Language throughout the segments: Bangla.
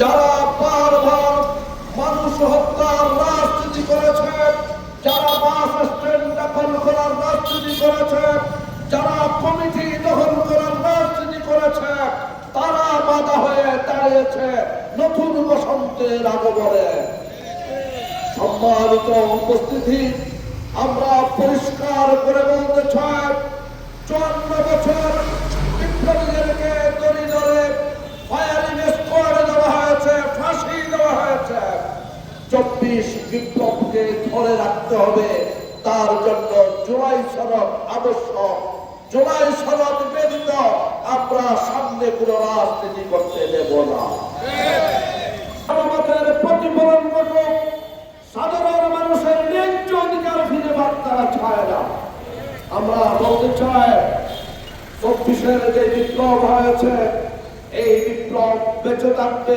যারা বারবার মানুষ হত্যার রাজনীতি করেছে, যারা বাস স্ট্যান্ড দখল করার রাজনীতি করেছে, যারা কমিটি দখল করার রাজনীতি করেছে, তারা বাধা হয়ে দাঁড়িয়েছে নতুন বসন্তের আগমনে। সম্মানিত উপস্থিতি, আমরা পরিষ্কার করে বলতে চাই, চুয়ান্ন বছর বিপ্লবীদেরকে দড়ি ধরে ফায়ারিং স্কোয়াডে দেওয়া হয়েছে ফাঁসি দেওয়া হয়েছে চব্বিশ বিপ্লবকে ধরে রাখতে হবে। তার জন্য জুলাই সনদ আবশ্যক জুলাই সনদ ব্যতীত আমরা সামনে কোনো রাজনীতি করতে দেব না। প্রতিফলন ঘটুক সাধারণ মানুষের ন্যায্য অধিকার ফিরে পাক তারা চায় না। আমরা বলতে চাই, চব্বিশের যে বিপ্লব হয়েছে, এই বিপ্লব বেঁচে থাকতে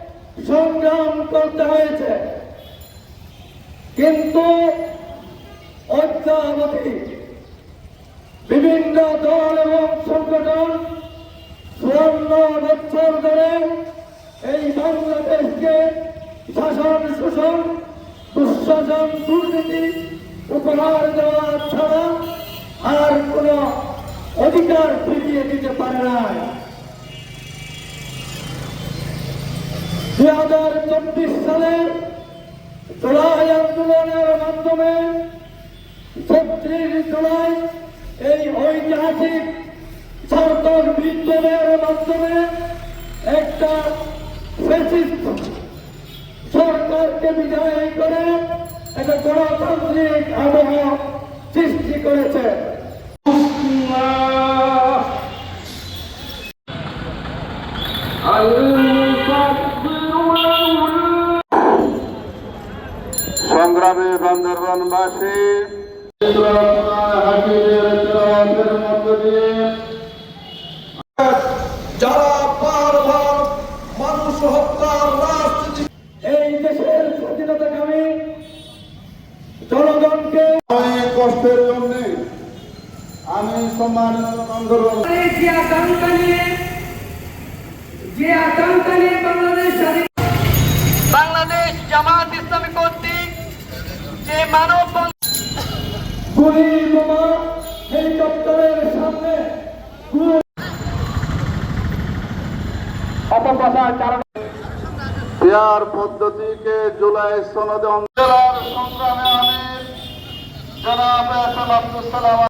সংগ্রাম করতে হয়েছে। কিন্তু অদ্যাবধি বিভিন্ন দল এবং সংগঠন চুয়ান্ন বছর ধরে এই বাংলাদেশকে শাসন, শোষণ, দুঃশাসন, দুর্নীতি, উপহার দেওয়া ছাড়া আর কোন অধিকার ফিরিয়ে দিতে পারে নাই। দুই হাজার চব্বিশ সালের জুলাই আন্দোলনের মাধ্যমে ছত্রিশ জুলাই এই ঐতিহাসিক সরকার বিপ্লবের মাধ্যমে একটা সরকারকে বিদায় করে একটা গণতান্ত্রিক আবহাওয়া সৃষ্টি করেছে। সংগ্রামী বান্দরবানবাসী। হাজিরের মধ্য দিয়ে যারা বারবার মানুষ হত্যার রাজনীতি এই দেশের স্বাধীনতাকামী জনগণকে কষ্টের জন্য আমি সম্মানিত বান্দরবান গুলি বোমা হেলিকপ্টারের সামনে অপপ্রচার চালানো পেয়ার পদ্ধতিকে জুলাই সনদে অঞ্চলার সংগ্রামে আমির জনাব